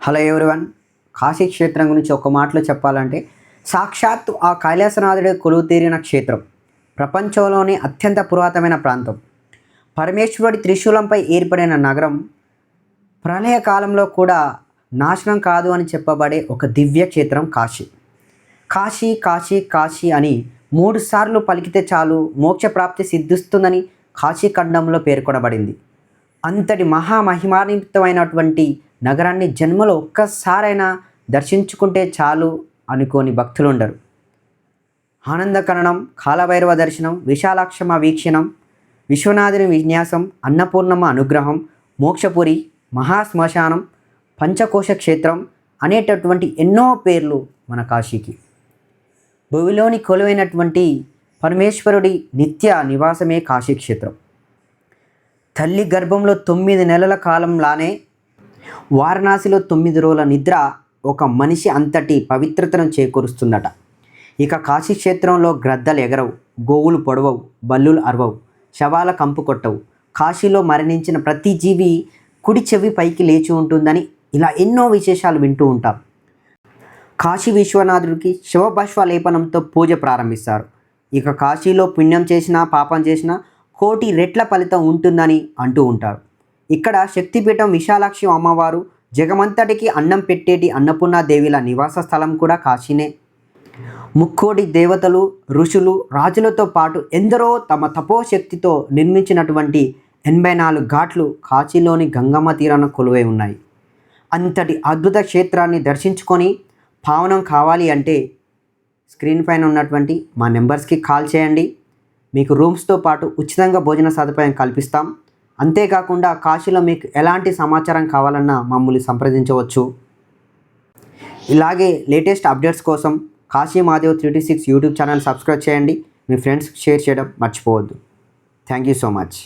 Hello everyone. Kashi క్షేత్రం గురించి ఒక మాటలో చెప్పాలంటే సాక్షాత్తు ఆ కైలాసనాథుడే కొలువు తీరిన క్షేత్రం. ప్రపంచంలోనే అత్యంత పురాతనమైన ప్రాంతం. పరమేశ్వరుడి త్రిశూలంపై ఏర్పడిన నగరం ప్రళయ కాలంలో కూడా నాశనం కాదు అని చెప్పబడే ఒక దివ్య క్షేత్రం కాశీ. కాశీ కాశీ కాశీ అని మూడు సార్లు పలికితే చాలు మోక్షప్రాప్తి సిద్ధిస్తుందని కాశీ ఖండంలో పేర్కొనబడింది. అంతటి మహామహిమాన్వితమైనటువంటి నగరాన్ని జన్మలో ఒక్కసారైనా దర్శించుకుంటే చాలు అనుకోని భక్తులు ఉండరు ఆనందకరణం కాలభైరవ దర్శనం విశాలాక్షమ వీక్షణం విశ్వనాథుని విన్యాసం అన్నపూర్ణమ్మ అనుగ్రహం మోక్షపురి మహాశ్మశానం పంచకోశ క్షేత్రం అనేటటువంటి ఎన్నో పేర్లు మన కాశీకి. భూమిలోని కొలువైనటువంటి పరమేశ్వరుడి నిత్య నివాసమే కాశీక్షేత్రం. తల్లి గర్భంలో తొమ్మిది నెలల కాలంలానే వారణాసిలో తొమ్మిది రోజుల నిద్ర ఒక మనిషి అంతటి పవిత్రతను చేకూరుస్తుందట. ఇక కాశీక్షేత్రంలో గ్రద్దలు ఎగరవు గోవులు పొడవవు బల్లులు అరవవు శవాల కంపు కొట్టవు. కాశీలో మరణించిన ప్రతి జీవి కుడి చెవి పైకి లేచి ఉంటుందని ఇలా ఎన్నో విశేషాలు వింటూ ఉంటాం కాశీ విశ్వనాథుడికి శివభాష్వ లేపనంతో పూజ ప్రారంభిస్తారు. ఇక కాశీలో పుణ్యం చేసినా పాపం చేసినా కోటి రెట్ల ఫలితం ఉంటుందని అంటూ ఉంటారు. ఇక్కడ శక్తిపీఠం విశాలాక్షి అమ్మవారు జగమంతటికి అన్నం పెట్టేటి అన్నపూర్ణాదేవిల నివాస స్థలం కూడా కాశీనే. ముక్కోటి దేవతలు ఋషులు రాజులతో పాటు ఎందరో తమ తపోశక్తితో నిర్మించినటువంటి ఎనభై నాలుగు ఘాట్లు కాశీలోని గంగమ్మ తీరాన కొలువై ఉన్నాయి. అంతటి అద్భుత క్షేత్రాన్ని దర్శించుకొని పావనం కావాలి అంటే స్క్రీన్ పైన ఉన్నటువంటి మా నెంబర్స్కి కాల్ చేయండి. మీకు రూమ్స్తో పాటు ఉచితంగా భోజన సదుపాయం కల్పిస్తాం. అంతేకాకుండా కాశీలో మీకు ఎలాంటి సమాచారం కావాలన్నా మమ్మల్ని సంప్రదించవచ్చు. ఇలాగే లేటెస్ట్ అప్డేట్స్ కోసం Kashi Mahadev three six YouTube channel subscribe చేయండి. మీ ఫ్రెండ్స్ షేర్ చేయడం మర్చిపోవద్దు. Thank you so much.